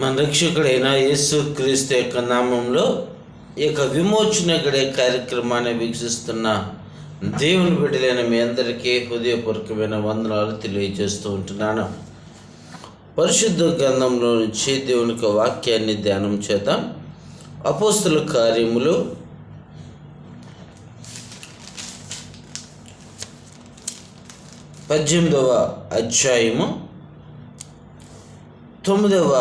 మన రక్షకుడైన యేసు క్రీస్తు యొక్క నామంలో ఈ యొక్క విమోచన గడే కార్యక్రమాన్ని వీక్షిస్తున్న దేవుని బిడ్డలైన మీ అందరికీ హృదయపూర్వకమైన వందనాలు తెలియజేస్తూ ఉంటున్నాను. పరిశుద్ధ గ్రంథంలో నుంచి దేవుని యొక్క వాక్యాన్ని ధ్యానం చేద్దాం. అపోస్తుల కార్యములు పద్దెనిమిదవ అధ్యాయము తొమ్మిదవ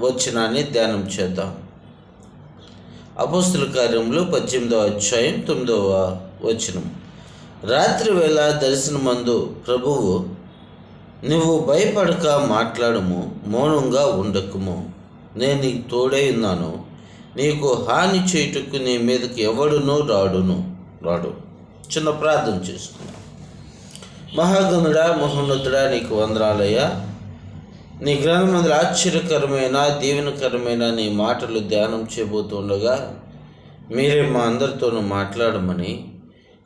వచనాన్ని ధ్యానం చేద్దాం. అపోస్తుల కార్యంలో పద్దెనిమిదవ అధ్యాయం తొమ్మిదవ వచనం. రాత్రి వేళ దర్శనమందు ప్రభువు నువ్వు భయపడక మాట్లాడము మౌనంగా ఉండకుము. నేను నీకు తోడై ఉన్నాను. నీకు హాని చేయుటకు నీ మీదకి ఎవడునూ రాడును. రాడు. చిన్న ప్రార్థన చేసుకున్నాను మహాగణుడా మహోన్నతుడా నీకు వందరాలయ్యా నీ గ్రంథమందులు ఆశ్చర్యకరమైన దీవెనకరమైన నీ మాటలు ధ్యానం చేయబోతుండగా మీరే మా అందరితోనూ మాట్లాడమని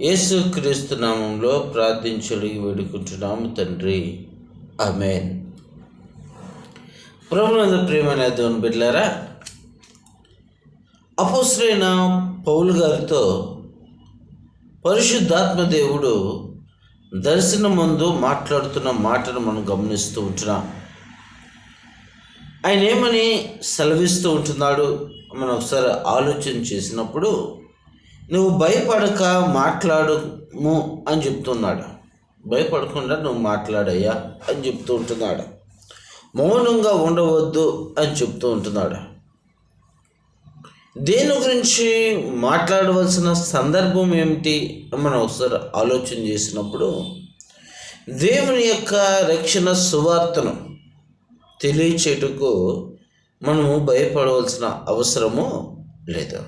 యేసుక్రీస్తు నామంలో ప్రార్థించడి వేడుకుంటున్నాము తండ్రి. అమేన్ ప్రభునంద ప్రేమైన దేవుని బిడ్డారా అపోసరైన పౌలు గారితో పరిశుద్ధాత్మ దేవుడు దర్శనం ముందు మాట్లాడుతున్న మాటను మనం గమనిస్తూ ఉంటున్నాం. ఆయన ఏమని సెలవిస్తూ ఉంటున్నాడు? మనం ఒకసారి ఆలోచన చేసినప్పుడు నువ్వు భయపడక మాట్లాడము అని చెప్తున్నాడు. భయపడకుండా నువ్వు మాట్లాడయ్యా అని చెప్తూ ఉంటున్నాడు. మౌనంగా ఉండవద్దు అని చెప్తూ ఉంటున్నాడు. దేని గురించి మాట్లాడవలసిన సందర్భం ఏమిటి? మనం ఒకసారి ఆలోచన చేసినప్పుడు దేవుని యొక్క రక్షణ సువార్తను తెలియచేటుకు మనము భయపడవలసిన అవసరము లేదు.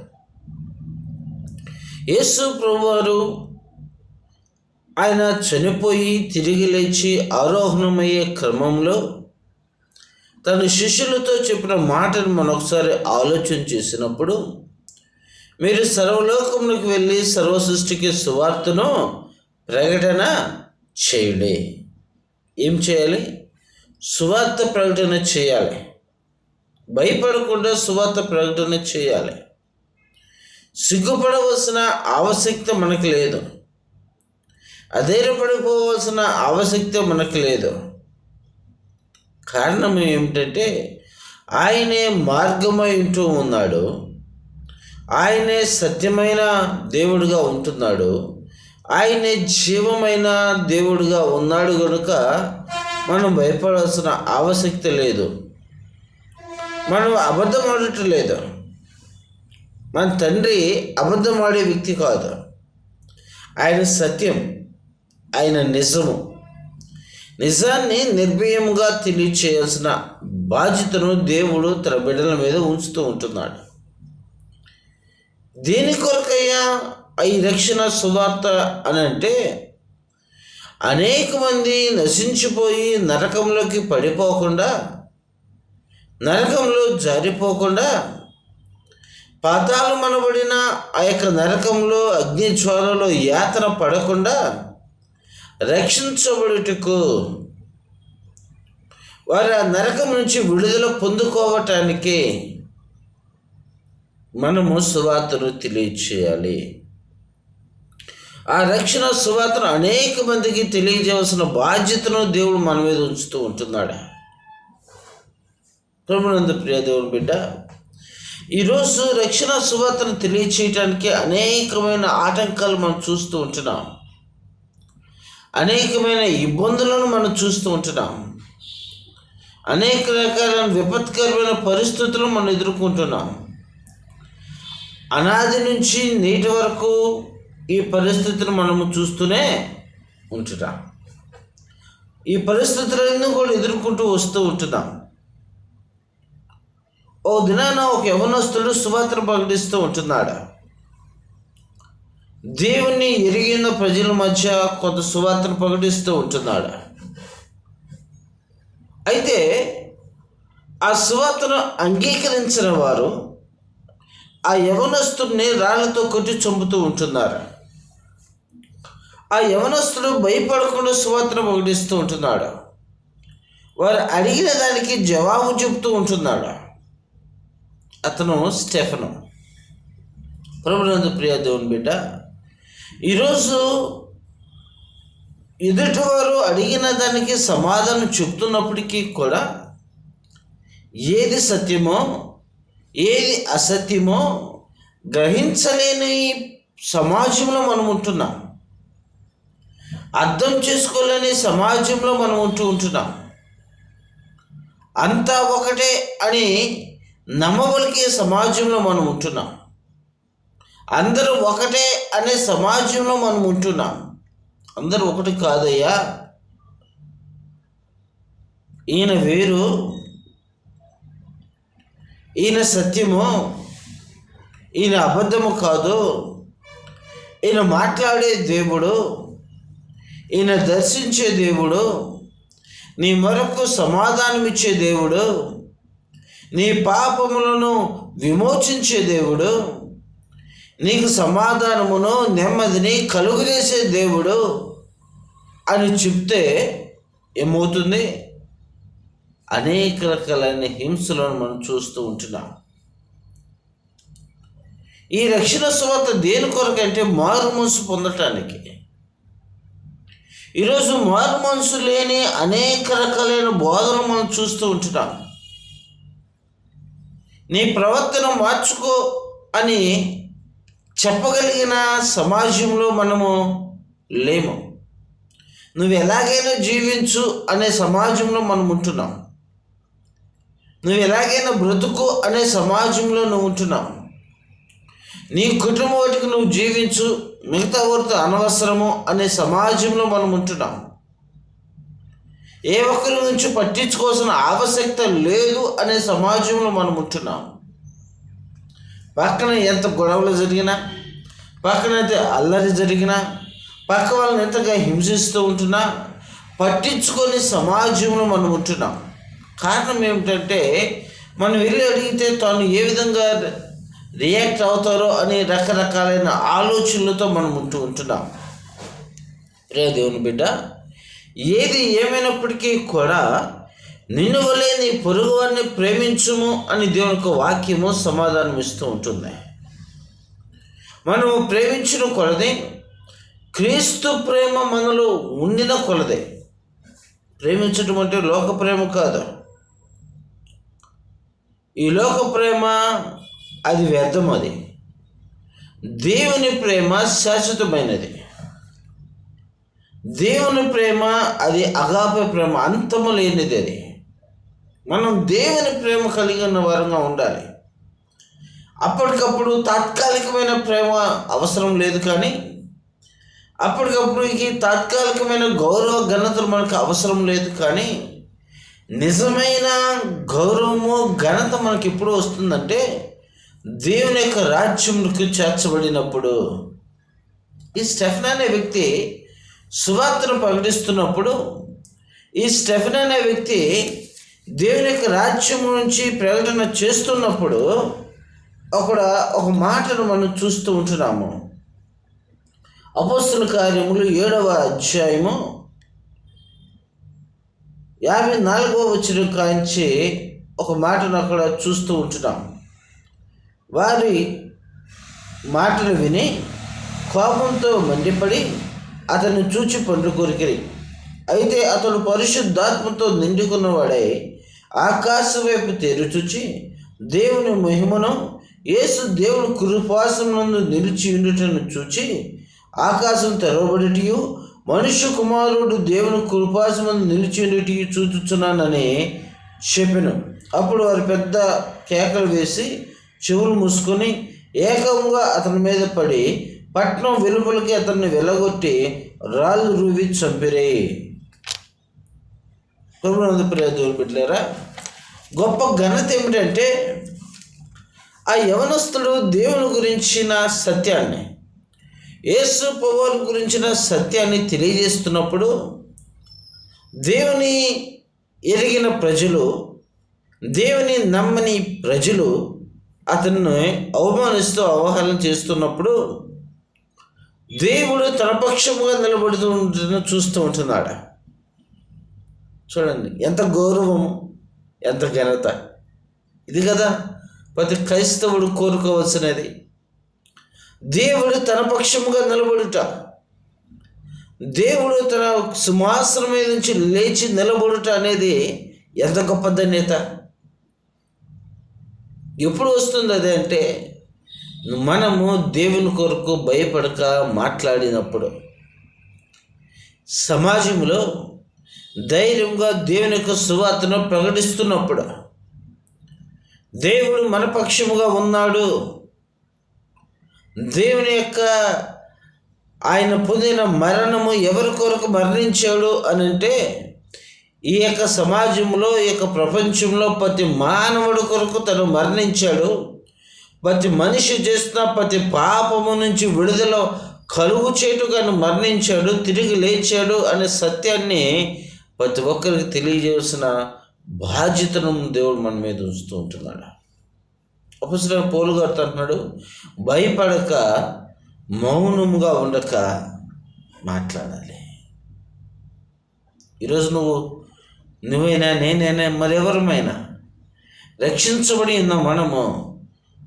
యేసు ప్రభువారు ఆయన చనిపోయి తిరిగి లేచి ఆరోహణమయ్యే క్రమంలో తన శిష్యులతో చెప్పిన మాటను మనొకసారి ఆలోచన చేసినప్పుడు మీరు సర్వలోకములకు వెళ్ళి సర్వ సృష్టికి సువార్తను ప్రకటన చేయండి. ఏం చేయాలి? సువార్త ప్రకటన చేయాలి. భయపడకుండా సువార్త ప్రకటన చేయాలి. సిగ్గుపడవలసిన ఆవశ్యకత మనకు లేదు. అధైర్యపడిపోవలసిన ఆవశ్యకత మనకు లేదు. కారణం ఏమిటంటే ఆయనే మార్గమై ఉంటూ ఉన్నాడు. ఆయనే సత్యమైన దేవుడుగా ఉంటున్నాడు. ఆయనే జీవమైన దేవుడుగా ఉన్నాడు కనుక మనం భయపడాల్సిన ఆవశ్యకత లేదు. మనం అబద్ధం ఆడటం లేదు. మన తండ్రి అబద్ధం ఆడే వ్యక్తి కాదు. ఆయన సత్యం ఆయన నిజము. నిజాన్ని నిర్భయంగా తెలియచేయాల్సిన బాధ్యతను దేవుడు తన బిడ్డల మీద ఉంచుతూ ఉంటున్నాడు. దేని కొరకయ్యా? ఈ రక్షణ సువార్త అని అంటే అనేక మంది నశించిపోయి నరకంలోకి పడిపోకుండా నరకంలో జారిపోకుండా పాతాలు మనబడిన ఆ యొక్క నరకంలో అగ్ని జ్వాలలో యాతన పడకుండా రక్షించబడుటకు వారు ఆ నరకం నుంచి విడుదల పొందుకోవటానికి మనము సువార్తను తెలియచేయాలి. ఆ రక్షణ సువార్తను అనేక మందికి తెలియజేయవలసిన బాధ్యతను దేవుడు మన మీద ఉంచుతూ ఉంటున్నాడు. ప్రభునంద ప్రియ దేవుని బిడ్డ ఈరోజు రక్షణ సువార్తను తెలియచేయటానికి అనేకమైన ఆటంకాలు మనం చూస్తూ ఉంటున్నాం. అనేకమైన ఇబ్బందులను మనం చూస్తూ ఉంటున్నాం. అనేక రకాలైన విపత్కరమైన పరిస్థితులను మనం ఎదుర్కొంటున్నాం. అనాది నుంచి నేటి వరకు ఈ పరిస్థితిని మనము చూస్తూనే ఉంటున్నాం. ఈ పరిస్థితులన్నీ కూడా ఎదుర్కొంటూ వస్తూ ఉంటున్నాం. ఓ దినాన ఒక యవనస్తుడు సువార్తను ప్రకటిస్తూ ఉంటున్నాడు. దేవుణ్ణి ఎరిగిన ప్రజల మధ్య కొంత సువార్తను ప్రకటిస్తూ ఉంటున్నాడు. అయితే ఆ సువార్తను అంగీకరించిన వారు ఆ యవనస్తుడిని రాళ్ళతో కొట్టి చంపుతూ ఉంటున్నారు. ఆ యవనస్తుడు భయపడకుండా సువార్తను ప్రకటిస్తూ ఉంటున్నాడు. వారు అడిగిన దానికి జవాబు చెప్తూ ఉంటున్నాడు. అతను స్టెఫను. ప్రభునందు ప్రియ దేవుని బిడ్డ ఈరోజు ఎదుటివారు అడిగిన దానికి సమాధానం చెప్తున్నప్పటికీ కూడా ఏది సత్యమో ఏది అసత్యమో గ్రహించలేని సమాజంలో మనం ఉంటున్నాం. అర్థం చేసుకోలేని సమాజంలో మనం ఉంటూ ఉంటున్నాం. అంతా ఒకటే అని నమ్మబలికే సమాజంలో మనం ఉంటున్నాం. అందరూ ఒకటే అనే సమాజంలో మనం ఉంటున్నాం. అందరూ ఒకటి కాదయ్యా. ఈయన వేరు ఈయన సత్యము ఈయన అబద్ధము కాదు. ఈయన మాట్లాడే దేవుడు ఈయన దర్శించే దేవుడు నీ మరొక సమాధానమిచ్చే దేవుడు నీ పాపములను విమోచించే దేవుడు నీకు సమాధానమును నెమ్మదిని కలుగుచేసే దేవుడు అని చెప్తే ఏమవుతుంది? అనేక రకాలైన హింసలను మనం చూస్తూ ఉంటున్నాం. ఈ రక్షణ సువార్త దేని కొరకంటే మారు మనసు పొందటానికి. ఈరోజు మారు మనసు లేని అనేక రకాలైన బోధనలు మనం చూస్తూ ఉంటున్నాం. నీ ప్రవర్తన మార్చుకో అని చెప్పగలిగిన సమాజంలో మనము లేము. నువ్వు ఎలాగైనా జీవించు అనే సమాజంలో మనం ఉంటున్నాం. నువ్వు ఎలాగైనా బ్రతుకు అనే సమాజంలో నువ్వు ఉంటున్నావు నీ కుటుంబానికి నువ్వు జీవించు మిగతా వారితో అనవసరము అనే సమాజంలో మనం ఉంటున్నాం. ఏ ఒక్కరి నుంచి పట్టించుకోవాల్సిన ఆవశ్యకత లేదు అనే సమాజంలో మనం ఉంటున్నాం. పక్కన ఎంత గొడవలు జరిగినా పక్కన అయితే అల్లరి జరిగినా పక్క వాళ్ళని ఎంతగా హింసిస్తూ ఉంటున్నా పట్టించుకొని సమాజంలో మనం ఉంటున్నాం. కారణం ఏమిటంటే మనం వెళ్ళి అడిగితే తాను ఏ విధంగా రియాక్ట్ అవుతారో అనే రకరకాలైన ఆలోచనలతో మనం ఉంటూ ఉంటున్నాం. రే దేవుని బిడ్డ ఏది ఏమైనప్పటికీ కూడా నిన్ను వలే నీ పొరుగువారిని ప్రేమించుము అని దేవుని యొక్క వాక్యము సమాధానం ఇస్తూ ఉంటుంది. మనము ప్రేమించిన కొలది క్రీస్తు ప్రేమ మనలో ఉండిన కొలదే. ప్రేమించడం అంటే లోక ప్రేమ కాదు. ఈ లోక ప్రేమ అది వ్యర్థం అది. దేవుని ప్రేమ శాశ్వతమైనది. దేవుని ప్రేమ అది అగాప ప్రేమ అంతము లేనిది అది. మనం దేవుని ప్రేమ కలిగిన వారంగా ఉండాలి. అప్పటికప్పుడు తాత్కాలికమైన ప్రేమ అవసరం లేదు కానీ అప్పటికప్పుడు ఈ తాత్కాలికమైన గౌరవ ఘనతలు మనకు అవసరం లేదు కానీ నిజమైన గౌరవము ఘనత మనకి ఎప్పుడు వస్తుందంటే దేవుని యొక్క రాజ్యంకు చేర్చబడినప్పుడు ఈ స్టెఫన్ అనే వ్యక్తి సువార్తను ప్రకటిస్తున్నప్పుడు ఈ స్టెఫన్ అనే వ్యక్తి దేవుని యొక్క రాజ్యం నుంచి ప్రకటన చేస్తున్నప్పుడు అక్కడ ఒక మాటను మనం చూస్తూ ఉంటున్నాము. అపోస్తుల కార్యములు ఏడవ అధ్యాయము యాభై నాలుగవ వచ్చిన కాంచి ఒక మాటను అక్కడ చూస్తూ ఉంటున్నాము. వారి మాటలు విని కోపంతో మండిపడి అతన్ని చూచి పండు కొరికిరి అయితే అతడు పరిశుద్ధాత్మతో నిండుకున్నవాడై ఆకాశం వైపు తెరుచుచి దేవుని మహిమను యేసు దేవుని కురుపాసమునందు నిలిచి ఉండుటను చూచి ఆకాశం తెరవబడిటియు మనుష్య కుమారుడు దేవుని కృపాసమందు నిలిచి ఉండిటియు చూచుచున్నానని చెప్పిన. అప్పుడు వారు పెద్ద కేకలు వేసి చెవులు మూసుకొని ఏకంగా అతని మీద పడి పట్నం వెలుపలికి అతన్ని వెలగొట్టి రాళ్ళు రూవి చంపిరే. ప్రభునందు ప్రియ గొప్ప ఘనత ఏమిటంటే ఆ యవనస్తుడు దేవుని గురించిన సత్యాన్ని యేసు పౌలు గురించిన సత్యాన్ని తెలియజేస్తున్నప్పుడు దేవుని ఎరిగిన ప్రజలు దేవుని నమ్మని ప్రజలు అతన్ని అవమానిస్తూ అవహేళన చేస్తున్నప్పుడు దేవుడు తన పక్షముగా నిలబడుతూ ఉంటున్న చూస్తూ ఉంటున్నాడు. చూడండి ఎంత గౌరవం ఎంత ఘనత. ఇది కదా ప్రతి క్రైస్తవుడు కోరుకోవలసినది. దేవుడు తన పక్షముగా నిలబడుట. దేవుడు తన సింహాసనం మీద నుంచి లేచి నిలబడుట అనేది ఎంత గొప్ప ధన్యత. ఎప్పుడు వస్తుంది అది అంటే మనము దేవుని కొరకు భయపడక మాట్లాడినప్పుడు. సమాజంలో ధైర్యంగా దేవుని యొక్క సువార్తను ప్రకటిస్తున్నప్పుడు దేవుడు మన పక్షముగా ఉన్నాడు. దేవుని యొక్క ఆయన పొందిన మరణము ఎవరి కొరకు మరణించాడు అని అంటే ఈ యొక్క సమాజంలో ఈ యొక్క ప్రపంచంలో ప్రతి మానవుడి కొరకు తను మరణించాడు. ప్రతి మనిషి చేస్తున్న ప్రతి పాపము నుంచి విడుదల కలుగు చేటుగాను మరణించాడు తిరిగి లేచాడు అనే సత్యాన్ని ప్రతి ఒక్కరికి తెలియజేసిన బాధ్యతను దేవుడు మన మీద ఉంచుతూ ఉంటున్నాడు. అపసర పోలు గారు అంటున్నాడు భయపడక మౌనముగా ఉండక మాట్లాడాలి. ఈరోజు నువ్వు నువ్వైనా నేనైనా మరెవరమైనా రక్షించబడి ఉన్న మనము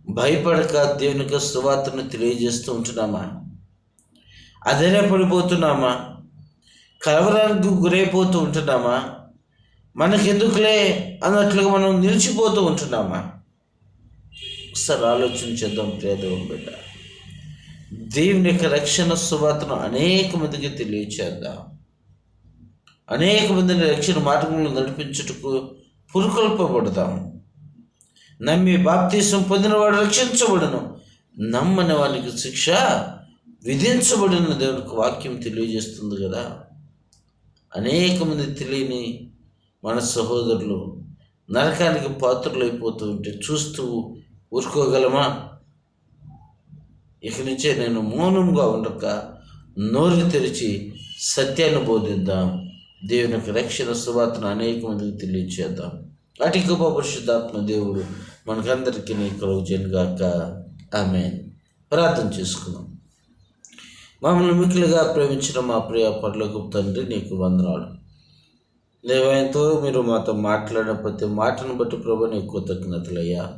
భయపడక దేవునికి సువార్తను తెలియజేస్తూ ఉంటున్నామా? అదేనే పడిపోతున్నామా కలవరానికి గురైపోతూ ఉంటున్నామా? మనకెందుకులే అన్నట్లుగా మనం నిలిచిపోతూ ఉంటున్నామా? ఒకసారి ఆలోచన చేద్దాం ప్రియదేవం బిడ్డ. దేవుని యొక్క రక్షణ సువార్తను అనేక మందికి తెలియచేద్దాం. అనేక మందిని రక్షణ మార్గంలో నడిపించుటకు పురుకొల్పబడతాం. నమ్మి బాప్తీసం పొందినవాడు రక్షించబడను. నమ్మని వానికి శిక్ష విధించబడిన. దేవునికి వాక్యం తెలియజేస్తుంది కదా. అనేక మంది తెలియని మన సహోదరులు నరకానికి పాత్రలు అయిపోతూ ఉంటే చూస్తూ ఊరుకోగలమా? ఇక నుంచే నేను మౌనంగా ఉండక నోరు తెరిచి సత్యాన్ని బోధిద్దాం. దేవుని యొక్క రక్షణ సువార్తను అనేక మందికి తెలియచేద్దాం. అటు గొప్ప పరిశుద్ధాత్మ దేవుడు మనకందరికీ నీ కలుగు జనుగాక. ఆమె ప్రార్థన చేసుకున్నాం మమ్మల్ని మిక్కులుగా ప్రేమించిన మా ప్రియ పర్లకు తండ్రి నీకు వందనాలు. దేవాయంతో మీరు మాతో మాట్లాడిన ప్రతి మాటను బట్టి ప్రభు నీకు కృతజ్ఞతలయ్యా.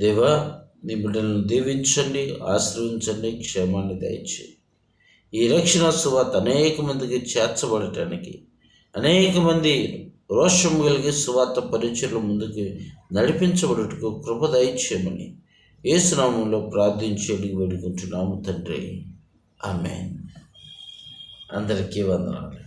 దేవా నీ బిడ్డలను దీవించండి ఆశ్రయించండి క్షేమాన్ని దయచేయండి. ఈ రక్షణ సువార్త అనేక మందికి చేర్చబడటానికి అనేక మంది రోషం కలిగి సువార్త పరిచయలు ముందుకు నడిపించబడుటకు కృప దయచేయమని ఏసునామంలో ప్రార్థించేది వేడుకుంటున్నాము తండ్రి. ఆమె అందరికీ వందనాలు.